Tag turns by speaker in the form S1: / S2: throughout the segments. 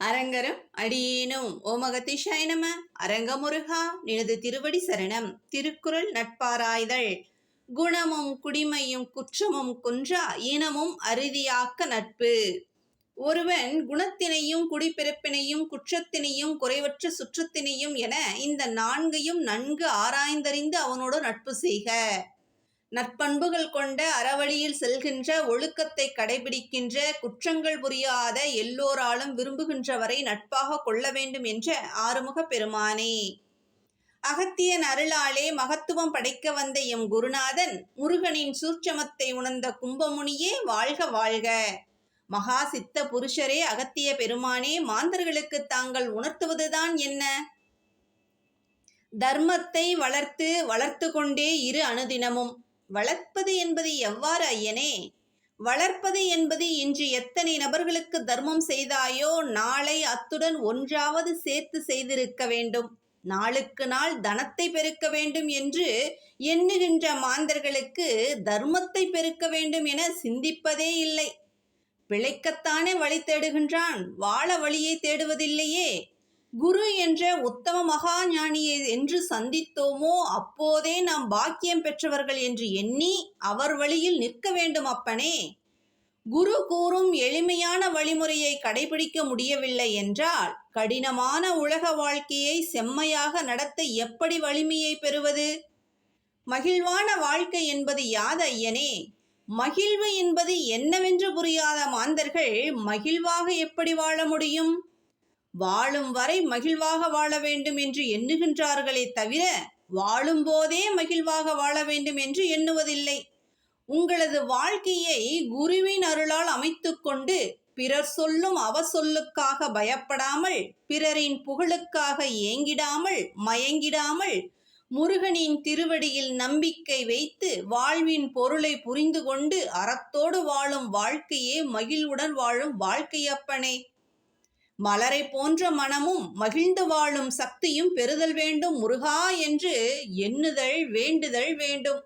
S1: அரங்கரம் அடியேனும். ஓமகத்திஷாய நம அரங்கமுருகா நினது திருவடி சரணம். திருக்குறள் நட்பாராய்தல். குணமும் குடிமையும் குற்றமும் குன்றா இனமும் அறுதியாக்க நட்பு. ஒருவன் குணத்தினையும் குடிப்பிறப்பினையும் குற்றத்தினையும் குறைவற்ற சுற்றத்தினையும் என இந்த நான்கையும் நன்கு ஆராய்ந்தறிந்து அவனோடு நட்பு செய்க. நற்பண்புகள் கொண்ட அறவழியில் செல்கின்ற ஒழுக்கத்தை கடைபிடிக்கின்ற குற்றங்கள் புரியாத எல்லோராலும் விரும்புகின்றவரை நட்பாக கொள்ள வேண்டும் என்ற ஆறுமுக பெருமானே. அகத்தியன் அருளாலே மகத்துவம் படைக்க வந்த எம் குருநாதன் முருகனின் சூட்சமத்தை உணர்ந்த கும்பமுனியே வாழ்க வாழ்க. மகா சித்த புருஷரே அகத்திய பெருமானே மாந்தர்களுக்கு தாங்கள் உணர்த்துவதுதான் என்ன? தர்மத்தை வளர்த்து வளர்த்து கொண்டே இரு அனுதினமும் வளர்ப்பது என்பது எவ்வாறு ஐயனே? வளர்ப்பது என்பது இன்று எத்தனை நபர்களுக்கு தர்மம் செய்தாயோ நாளை அத்துடன் ஒன்றாவது சேர்த்து செய்திருக்க வேண்டும். நாளுக்கு நாள் தனத்தை பெருக்க வேண்டும் என்று எண்ணுகின்ற மாந்தர்களுக்கு தர்மத்தை பெருக்க வேண்டும் என சிந்திப்பதே இல்லை. பிழைக்கத்தானே வழி தேடுகின்றான்? வாழ வழியை தேடுவதில்லையே. குரு என்ற உத்தம மகா ஞானியை என்று சந்தித்தோமோ அப்போதே நாம் பாக்கியம் பெற்றவர்கள் என்று எண்ணி அவர் வழியில் நிற்க வேண்டும் அப்பனே. குரு கூறும் எளிமையான வழிமுறையை கடைபிடிக்க முடியவில்லை என்றால் கடினமான உலக வாழ்க்கையை செம்மையாக நடத்த எப்படி வலிமையை பெறுவது? மகிழ்வான வாழ்க்கை என்பது யாது ஐயனே? மகிழ்வு என்பது என்னவென்று புரியாத மாந்தர்கள் மகிழ்வாக எப்படி வாழ முடியும்? வாழும் வரை மகிழ்வாக வாழ வேண்டும் என்று எண்ணுகின்றார்களே தவிர வாழும் போதே மகிழ்வாக வாழ வேண்டும் என்று எண்ணுவதில்லை. உங்களது வாழ்க்கையை குருவின் அருளால் அமைத்துக்கொண்டு பிறர் சொல்லும் அவசொல்லுக்காக பயப்படாமல் பிறரின் புகழுக்காக ஏங்கிடாமல் மயங்கிடாமல் முருகனின் திருவடியில் நம்பிக்கை வைத்து வாழ்வின் பொருளை புரிந்து கொண்டு அறத்தோடு வாழும் வாழ்க்கையே மகிழ்வுடன் வாழும் வாழ்க்கையப்பனே. மலரை போன்ற மனமும் மகிழ்ந்து வாழும் சக்தியும் பெறுதல் வேண்டும் முருகா என்று எண்ணுதல் வேண்டுதல் வேண்டும்.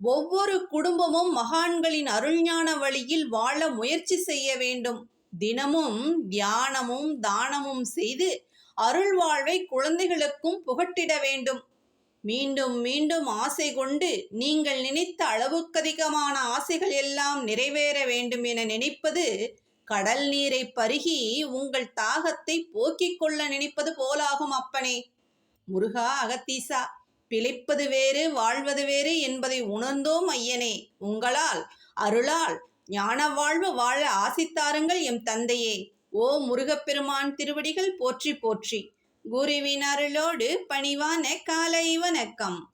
S1: ஒவ்வொரு குடும்பமும் மகான்களின் அருள்ஞான வழியில் வாழ முயற்சி செய்ய வேண்டும். தினமும் தியானமும் தானமும் செய்து அருள் வாழ்வை குழந்தைகளுக்கும் புகட்டிட வேண்டும். மீண்டும் மீண்டும் ஆசை கொண்டு நீங்கள் நினைத்த அளவுக்கதிகமான ஆசைகள் எல்லாம் நிறைவேற வேண்டும் என நினைப்பது கடல் நீரை பருகி உங்கள் தாகத்தை போக்கிக் கொள்ள நினைப்பது போலாகும் அப்பனே. முருகா அகத்தீசா பிழைப்பது வேறு வாழ்வது வேறு என்பதை உணர்ந்தோம் ஐயனே. உங்களால் அருளால் ஞான வாழ்வு வாழ ஆசித்தாருங்கள் எம் தந்தையே. ஓ முருகப்பெருமான் திருவடிகள் போற்றி போற்றி. குருவின் அருளோடு பணிவான காலை வணக்கம்.